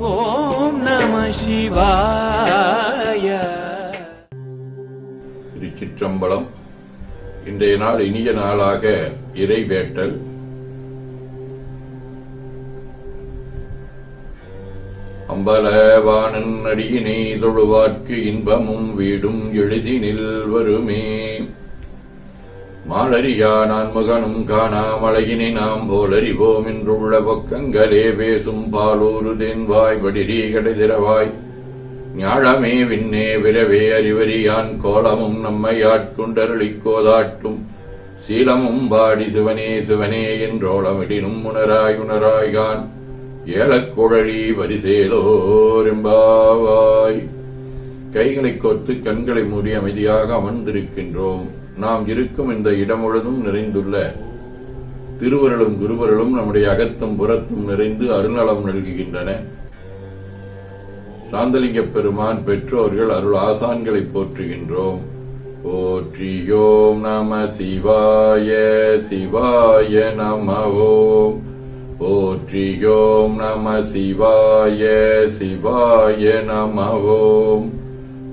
ஓம் நம சிவாய. திருச்சிற்றம்பலம். இன்றைய நாள் இனிய நாளாக இறை வேட்டல் அம்பலவானன் அடியினை தொழுவார்க்கு இன்பமும் வீடும் எழுதி நில் வருமே. மாலரியா நான் முகனும் காணாமலையினை நாம் போலறிவோம் என்றுள்ள பக்கங்களே பேசும் பாலூரு தென்வாய் வடிரி கடைதிரவாய் ஞாழமே விண்ணே விரவே அறிவறியான் கோலமும் நம்மை ஆட்கொண்டருளிக் கோதாட்டும். சீலமும் பாடி சிவனே சிவனே என்றோளமிடினும் உணராய் உணராய்கான். ஏழக்குழலி வரிசேலோரெம்பாவாய் கைகளை கோத்து கண்களை மூடி அமைதியாக அமர்ந்திருக்கின்றோம். நாம் இருக்கும் இந்த இடம் முழுதும் நிறைந்துள்ள திருவருளும் குருவருளும் நம்முடைய அகத்தும் புறத்தும் நிறைந்து அருநலம் நல்குகின்றன. சாந்தலிங்க பெருமான் பெற்றோர்கள் அருள் ஆசான்களை போற்றுகின்றோம். போற்றியோம் நம சிவாய சிவாய நம ஓம் போற்றியோம் நம சிவாய சிவாய நம ஓம்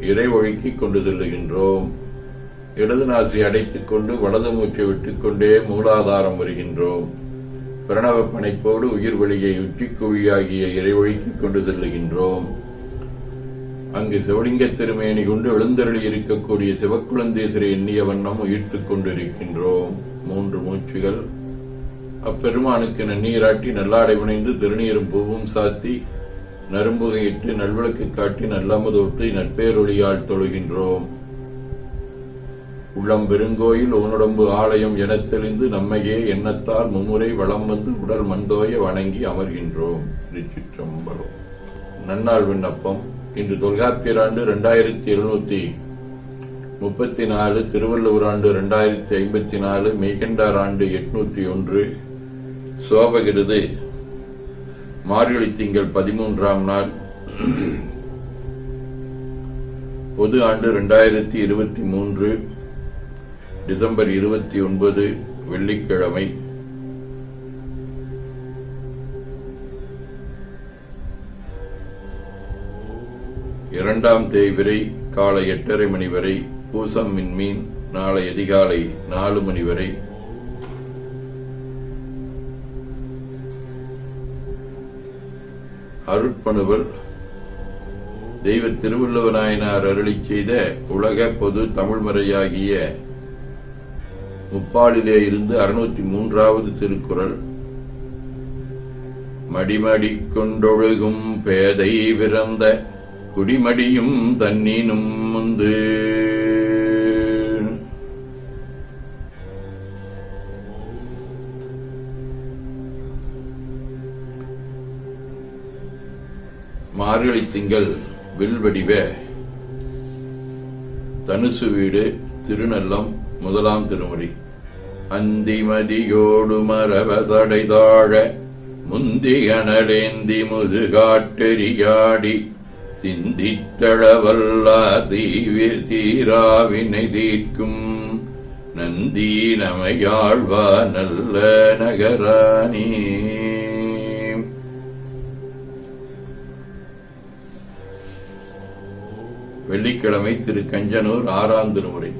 இறை ஒழுக்கிக் கொண்டு செல்லுகின்றோம் இடது நாசி அடைத்துக் கொண்டு வலது மூச்சை விட்டுக்கொண்டே மூலாதாரம் வருகின்றோம். பிரணவ பனைப்போடு உயிர் வழியை உச்சிக்குழியாகிய இறை ஒழுக்கிக் கொண்டு செல்லுகின்றோம் அங்கு சிவலிங்க திருமேனி கொண்டு எழுந்தருளி இருக்கக்கூடிய சிவக்குழந்தேசரை எண்ணிய வண்ணம் உயிர்த்துக் கொண்டிருக்கின்றோம். மூன்று மூச்சுகள். அப்பெருமானுக்கு நன்னீராட்டி நல்லாடை புனைந்து திருநீரும் பூவும் சாத்தி நரும்புகையிட்டு நல்விளக்கு காட்டி நல்லமுதோட்டு நட்பேரொழியால் தொழுகின்றோம். உள்ளம் பெருங்கோயில் உனடம்பு ஆலயம் எனத் தெளிந்து நம்மையே எண்ணத்தால் மும்முறை வளம் வந்து உடல் மந்தோய வணங்கி அமர்கின்றோம். திருச்சிற்றம்பலம். நன்னாள் விண்ணப்பம். இன்று தொல்காப்பியர் ஆண்டு இரண்டாயிரத்தி எழுநூத்தி முப்பத்தி நாலு திருவள்ளுவர் ஆண்டு இரண்டாயிரத்தி ஐம்பத்தி நாலு மெய்கண்டார் ஆண்டு எட்நூத்தி ஒன்று சோபகிருது மார்கழி திங்கள் பதிமூன்றாம் நாள். பொது ஆண்டு இரண்டாயிரத்தி இருபத்தி மூன்று டிசம்பர் இருபத்தி ஒன்பது வெள்ளிக்கிழமை. இரண்டாம் தேய்விரை காலை எட்டரை மணி வரை பூசம் மின்மீன் நாளை அதிகாலை நாலு மணி வரை. அருட்பணுவல் தெய்வ திருவள்ளுவநாயனார் அருளி செய்த உலக பொது தமிழ்மறையாகிய முப்பாடிலே இருந்து அறுநூத்தி மூன்றாவது திருக்குறள். மடிமடி கொண்டொழுகும் பேதை பிறந்த குடிமடியும் தன்னினும் முந்து மார்கழி திங்கள் வில்வடிவ. தனுசு வீடு திருநல்லம் முதலாம் திருமுறை அந்திமதியோடு மரவசடை தாழ முந்தியனலேந்தி முதுகாட்டெறியாடி. சிந்தித்தளவல்லா தீவிய தீராவினை தீர்க்கும் நந்தி நமையாழ்வா நல்ல நகரானே வெள்ளிக்கிழமை திரு கஞ்சனூர் ஆறாம் திருமுறை.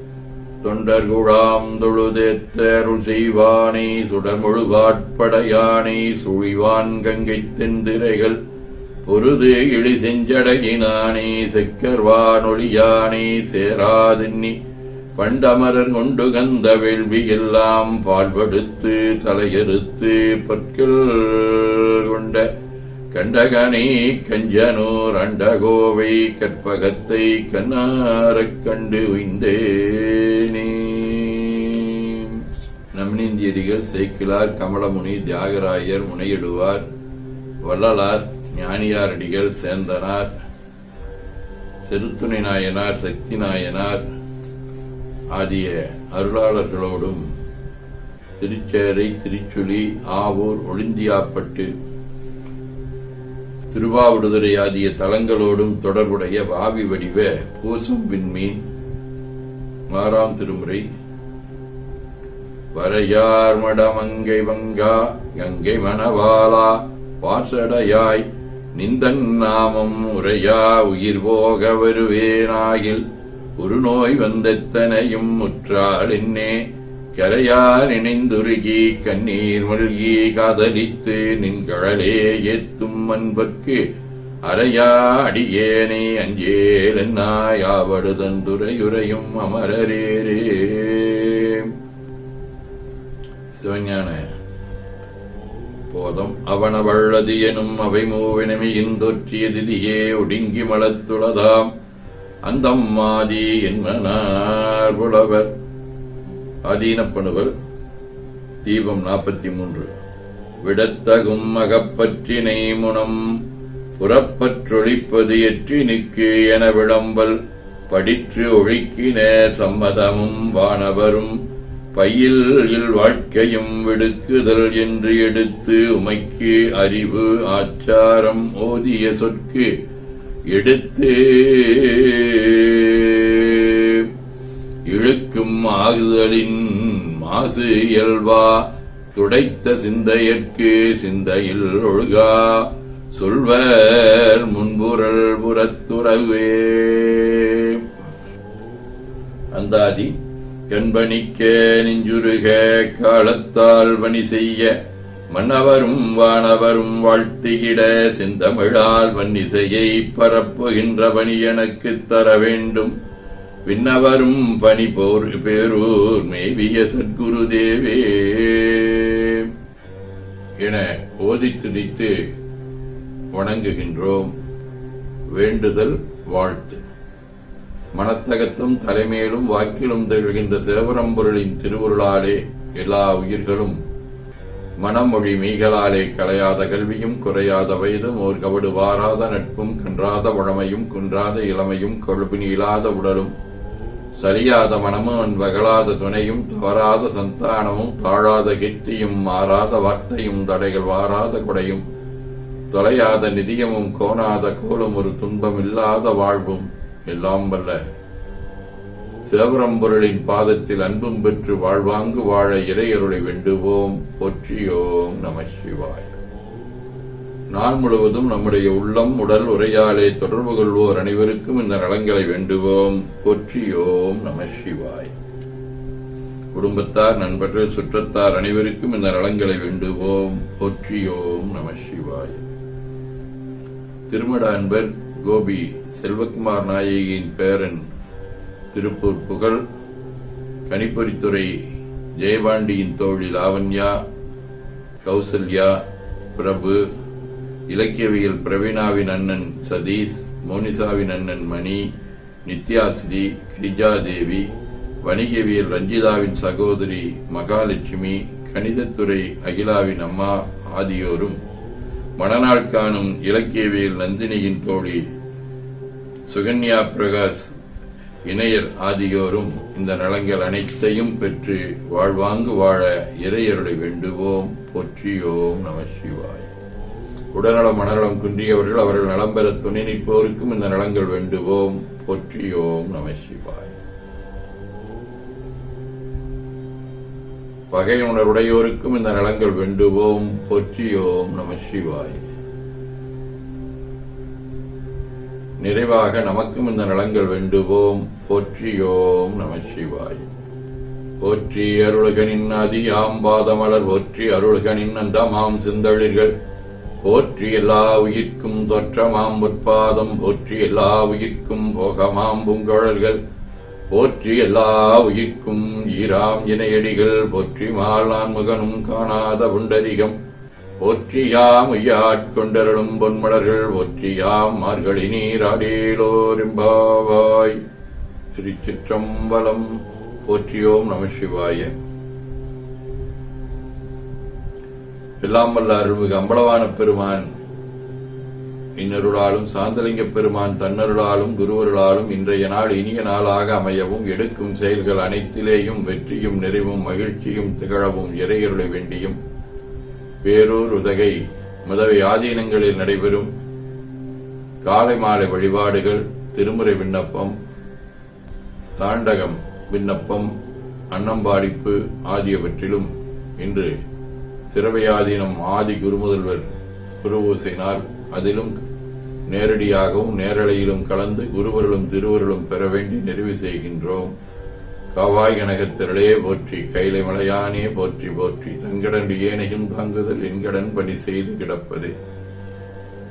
தொண்டர் குழாம் தொழுதேத்தருள் சுடர்முழு வாட்படையானே சுழிவான் கங்கை தெந்திரைகள் பொருது இழி செஞ்சடகினானே செக்கர்வானொழியானே சேராதின்னி பண்டமரர் கொண்டு கந்த வேள்வி எல்லாம் பால்படுத்து தலையறுத்து பற்கள் கொண்ட கண்டகனே கஞ்சனூர் அண்டகோவை கற்பகத்தை கண்ணாரக் கண்டு உய்ந்தேனே. நம்னிந்தியடிகள் சேக்கிலார் கமலமுனி தியாகராயர் முனையிடுவார். வள்ளலார் ஞானியாரடிகள் சேந்தனார். செருத்துணை நாயனார் சக்தி நாயனார் ஆகிய அருளாளர்களோடும் திருச்சேரை திருச்சுழி ஆவூர் ஒளிந்தியாப்பட்டு திருவாவடுதுறை ஆகிய தலங்களோடும் தொடர்புடைய வாவி வடிவ பூசும் விண்மீன் ஆறாம் திருமுறை. வரையார் மடமங்கை வங்கா கங்கை மணவாலா வாசடையாய் நிந்தன் நாமம் உரையா உயிர் போக வருவேனாகில் ஒரு நோய் வந்தெத்தனையும் முற்றாள் என்னே கரையார் இணைந்துருகி கண்ணீர் மல்கி காதலித்து நின்கழலே ஏத்தும் அன்பர்க்கு அறையா அடியேனை அஞ்சேல் என்னாயாவடுதந்துரையுரையும் அமரரேரே சிவஞான போதம் அவனவள்ளது எனும் அவை மூவினமையின் தொற்றிய திதியே ஒடுங்கி மலத்துளதாம் அந்தம் மாதி என்பனார் புலவர் ஆதீனப்பணுவர். தீபம் நாற்பத்தி மூன்று விடத்தகும் அகப்பற்றினை முனம் புறப்பற்றொழிப்பது எற்றினுக்கு என விளம்பல். படிற்று ஒழுக்கின சம்மதமும் வானவரும் பையில் இல் வாழ்க்கையும் விடுக்குதல் என்று எடுத்து உமைக்கு அறிவு ஆச்சாரம் ஓதிய சொற்கு. எடுத்து இழுக்கும் ஆகுதலின் மாசு இயல்வா துடைத்த சிந்தையற்கு சிந்தையில் ஒழுகா சொல்வர் முன்புரல் புறத்துறவே. அந்தாதி கண்பணிக்க நெஞ்சுருக காலத்தால் பணி செய்ய மன்னவரும் வானவரும் வாழ்த்தியிட செந்தமிழால் வன்னிசையை பரப்புகின்ற பணி எனக்கு தர வேண்டும் விண்ணவரும் பணி போர் பேரூர் மேவிய சத்குரு தேவே என ஓதி துதித்து வணங்குகின்றோம். வேண்டுதல் வாழ்த்து. மனத்தகத்தும் தலைமையிலும் வாக்கிலும் திகழ்கின்ற சிவபரம்பொருளின் திருவுருளாலே எல்லா உயிர்களும் மனமொழி மீகளாலே கலையாத கல்வியும் குறையாத வயதும் ஓர் கவடு வாராத நட்பும் கன்றாத வழமையும் குன்றாத இளமையும் கொழுப்பினி இல்லாத உடலும் சரியாத மனமும் வகலாத துணையும் தவறாத சந்தானமும் தாழாத கீர்த்தியும் மாறாத வார்த்தையும் தடைகள் வாராத குடையும் தொலையாத நிதியமும் கோணாத கோலும் ஒரு துன்பம் இல்லாத வாழ்வும் எல்லாம் வல்ல. சிவபரம்பொருளின் பாதத்தில் அன்பும் பெற்று வாழ்வாங்கு வாழ இறையருளை வேண்டுவோம். போற்றியோம் நம சிவாய். நாள் முழுவதும் நம்முடைய உள்ளம் உடல் உரையாலே தொடர்பு கொள்வோர் அனைவருக்கும் இந்த நலங்களை வேண்டுவோம். போற்றியோம் நம சிவாய். குடும்பத்தார் நண்பர்கள் சுற்றத்தார் அனைவருக்கும் இந்த நலங்களை வேண்டுவோம். போற்றியோம் நம சிவாய். திருமட அன்பர் கோபி செல்வகுமார் நாயகியின் பேரன் திருப்பூர் புகழ் கணிப்பொறித்துறை ஜெயபாண்டியின் தோழி லாவண்யா கௌசல்யா பிரபு இலக்கியவியல் பிரவீணாவின் அண்ணன் சதீஷ் மோனிசாவின் அண்ணன் மணி நித்யாஸ்ரீ கிரிஜாதேவி வணிகவியல் ரஞ்சிதாவின் சகோதரி மகாலட்சுமி கணிதத்துறை அகிலாவின் அம்மா ஆகியோரும் மணநாள் காணும் இலக்கியவியல் நந்தினியின் தோழி சுகன்யா பிரகாஷ் இணையர் ஆகியோரும் இந்த நலங்கள் அனைத்தையும் பெற்று வாழ்வாங்கு வாழ இறையருளை வேண்டுவோம். போற்றியோம் நம சிவாய். உடல்நலம் மனநலம் குன்றியவர்கள் அவர்கள் நலம் பெற துணை நிற்போருக்கும் இந்த நலங்கள் வேண்டுவோம். போற்றியோம் நம சிவாய். பகை உணர்வுடையோருக்கும் இந்த நலங்கள் வேண்டுவோம். போற்றியோம் நம சிவாய். நிறைவாக நமக்கும் இந்த நலங்கள் வேண்டுவோம். போற்றியோம் நம சிவாய். போற்றி அருள்கனின் அதியாம் பாதமலர் போற்றி அருள்கனின் அந்தமாம் சிந்தளிர்கள். போற்றி எல்லா உயிர்க்கும் தொற்றமாம் உற்பாதம் போற்றி எல்லா உயிர்க்கும் போகமாம் பூங்கழல்கள். போற்றி எல்லா உயிர்க்கும் ஈராம் இணையடிகள் போற்றி மாலான் முகனும் காணாத புண்டரிகம் போற்றியாம் உய்யாட்கொண்டருளும் பொன்மலர்கள் போற்றியாம் மார்கழி நீராடேலோரிம்பாவாய் திருச்சிற்றம்பலம் போற்றியோம் நம சிவாய. எல்லாம் வல்ல அருள்மிகு அம்பலவான பெருமான். இன்னருளாலும் சாந்தலிங்க பெருமான் தன்னருளாலும் குருவருளாலும் இன்றைய நாள் இனிய நாளாக அமையவும் எடுக்கும் செயல்கள் அனைத்திலேயும் வெற்றியும் நிறைவும் மகிழ்ச்சியும் திகழவும் இறையருளை வேண்டியும். பேரூர் உதகை முதவை ஆதீனங்களில் நடைபெறும். காலை மாலை வழிபாடுகள் திருமுறை விண்ணப்பம் தாண்டகம் விண்ணப்பம் அன்னம்பாடிப்பு ஆகியவற்றிலும் இன்று சிறவையாதீனம் ஆதி குருமுதல்வர் குருவூசினால் அதிலும் நேரடியாகவும் நேரலையிலும் கலந்து குருவர்களும் திருவருளும் பெற வேண்டி நிறைவு செய்கின்றோம். காவாய் கனகத்திரளே போற்றி கைலை மலையானே போற்றி போற்றி. தங்கடன் ஏனையும் தாங்குதல் என்கடன் பணி செய்து கிடப்பது.